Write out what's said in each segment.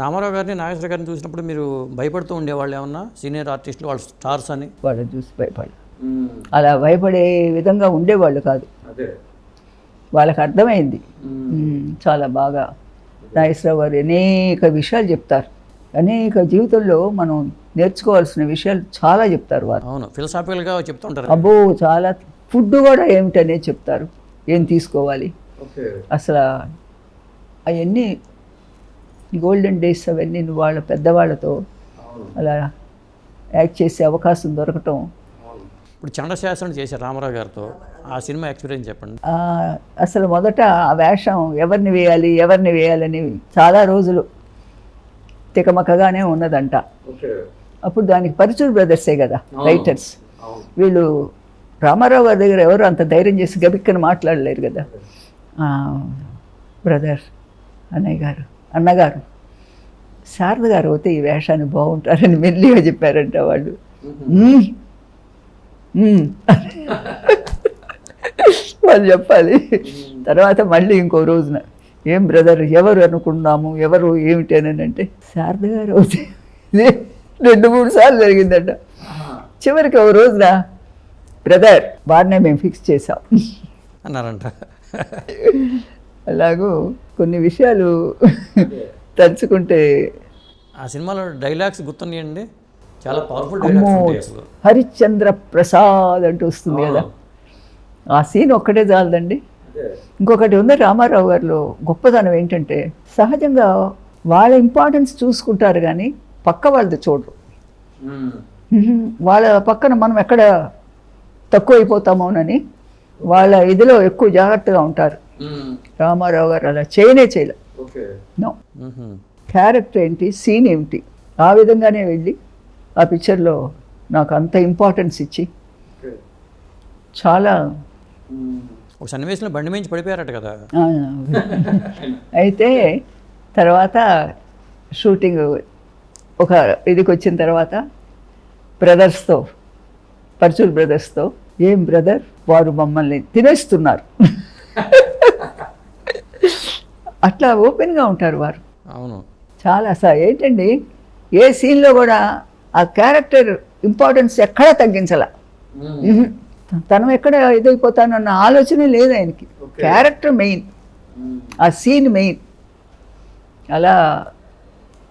రామారావు గారిని నాగేశ్వర గారిని చూసినప్పుడు మీరు భయపడుతూ ఉండేవాళ్ళు ఏమన్నా? సీనియర్ ఆర్టిస్టులు వాళ్ళు స్టార్స్ అని? వాళ్ళని చూసి భయపడ అలా భయపడే విధంగా ఉండేవాళ్ళు కాదు. అదే. వాళ్ళకి అర్థమైంది. చాలా బాగా. నాగేశ్వరరావు గారు అనేక విషయాలు చెప్తారు. అనేక జీవితంలో మనం నేర్చుకోవాల్సిన విషయాలు చాలా చెప్తారు వారు అవును. ఫిలసాఫికల్గా చెప్తుంటారు. అబ్బో చాలా ఫుడ్ కూడా ఏమిటనే చెప్తారు. ఏం తీసుకోవాలి? ఓకే. అసలు అవన్నీ గోల్డెన్ డేస్ అవన్నీ వాళ్ళ పెద్దవాళ్ళతో అలా యాక్ట్ చేసే అవకాశం దొరకటం. ఇప్పుడు చండశాసనం చేశారు రామారావు గారితో ఆ సినిమా ఎక్స్పీరియన్స్ చెప్పండి. ఆ, అసలు మొదట ఆ వేషం ఎవరిని వేయాలి ఎవరిని వేయాలని చాలా రోజులు తికమకగానే ఉన్నదంట. ఓకే. అప్పుడు దానికి పరుచూరు బ్రదర్సే కదా రైటర్స్ వీళ్ళు రామారావు గారి దగ్గర ఎవరు అంత ధైర్యం చేసి గబిక్కని మాట్లాడలేరు కదా. బ్రదర్ అన్నయ్య గారు. అన్నగారు శారద గారు అయితే ఈ వేషాన్ని బాగుంటారని మెల్లిగా చెప్పారంట వాళ్ళు. వాళ్ళు చెప్పాలి. తర్వాత మళ్ళీ ఇంకో రోజున ఏం బ్రదర్ ఎవరు అనుకున్నాము ఎవరు ఏమిటి? అని అంటే శారద గారు అయితే రెండు మూడు సార్లు జరిగిందట. చివరికి ఒక రోజున బ్రదర్ వాడినే మేము ఫిక్స్ చేసాం అన్నారంట. అలాగూ కొన్ని విషయాలు తలుచుకుంటే ఆ సినిమాలో డైలాగ్స్ గుర్తున్నాయండి. చాలా పవర్ఫుల్ డైలాగ్స్ హరిశ్చంద్ర ప్రసాద్ అంటూ వస్తుంది కదా. ఆ సీన్ ఒక్కటే చాలదండి. ఇంకొకటి ఉంది రామారావు గారిలో గొప్పతనం ఏంటంటే సహజంగా వాళ్ళ ఇంపార్టెన్స్ చూసుకుంటారు కానీ పక్క వాళ్ళది చూడరు. వాళ్ళ పక్కన మనం ఎక్కడ తక్కువ అయిపోతామోనని వాళ్ళ ఇదిలో ఎక్కువ జాగ్రత్తగా ఉంటారు. రామారావు గారు అలా చేయనే చేయలే. ఓకే. నో క్యారెక్టర్ ఏంటి? సీన్ ఏమిటి? ఆ విధంగానే వెళ్ళి ఆ పిక్చర్లో నాకు అంత ఇంపార్టెన్స్ ఇచ్చి చాలా ఒక సన్నివేశంలో బండి మించి పడిపోయారట కదా. అయితే తర్వాత షూటింగ్ ఒక ఇదికి వచ్చిన తర్వాత బ్రదర్స్తో పర్చూర్ బ్రదర్స్తో ఏం బ్రదర్? వారు మమ్మల్ని తినేస్తున్నారు. అట్లా ఓపెన్గా ఉంటారు వారు. అవును. చాలా అసలు ఏంటండి? ఏ సీన్లో కూడా ఆ క్యారెక్టర్ ఇంపార్టెన్స్ ఎక్కడా తగ్గించాల. తను ఎక్కడ ఇదైపోతానన్న ఆలోచనే లేదు ఆయనకి. Character main. ఆ సీన్ మెయిన్. అలా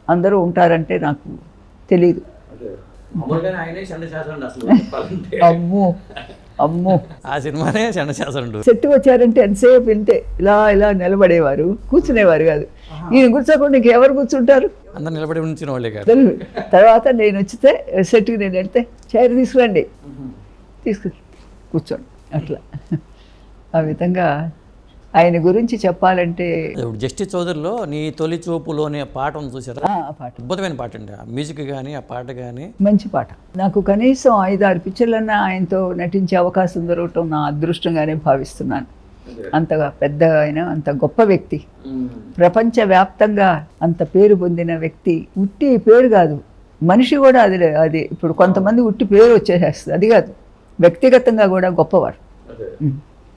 అందరూ ఉంటారంటే నాకు తెలియదు అమ్మో. అమ్మో. ఆ సినిమానే సెట్ వచ్చారంటే ఎంతసేపు వింటే ఇలా ఇలా నిలబడేవారు కూర్చునేవారు కాదు. ఈయన కూర్చోకుండా ఇంకెవరు కూర్చుంటారు? అందరు నిలబడి ఉంచిన వాళ్ళే కాదు. తర్వాత నేను వచ్చితే సెట్కి నేను వెళ్తే చైర్ తీసుకురండి. తీసుకు కూర్చోండి. అట్లా. ఆ విధంగా ఆయన గురించి చెప్పాలంటే ఇప్పుడు జస్టిస్ చౌదరిలో నీ తొలి చూపులో అనే పాట ఉంది చూసారా? ఆ, పాట. అద్భుతమైన పాట అండి. ఆ మ్యూజిక్ కానీ ఆ పాట కానీ మంచి పాట. నాకు కనీసం ఐదారు పిక్చర్లన్నా ఆయనతో నటించే అవకాశం దొరకటం నా అదృష్టంగానే భావిస్తున్నాను. అంతగా పెద్ద ఆయన అంత గొప్ప వ్యక్తి. ప్రపంచవ్యాప్తంగా అంత పేరు పొందిన వ్యక్తి. ఉట్టి పేరు కాదు. మనిషి కూడా అది అది. ఇప్పుడు కొంతమంది ఉట్టి పేరు వచ్చేసేస్తుంది. అది కాదు. వ్యక్తిగతంగా కూడా గొప్పవారు ఉమ్.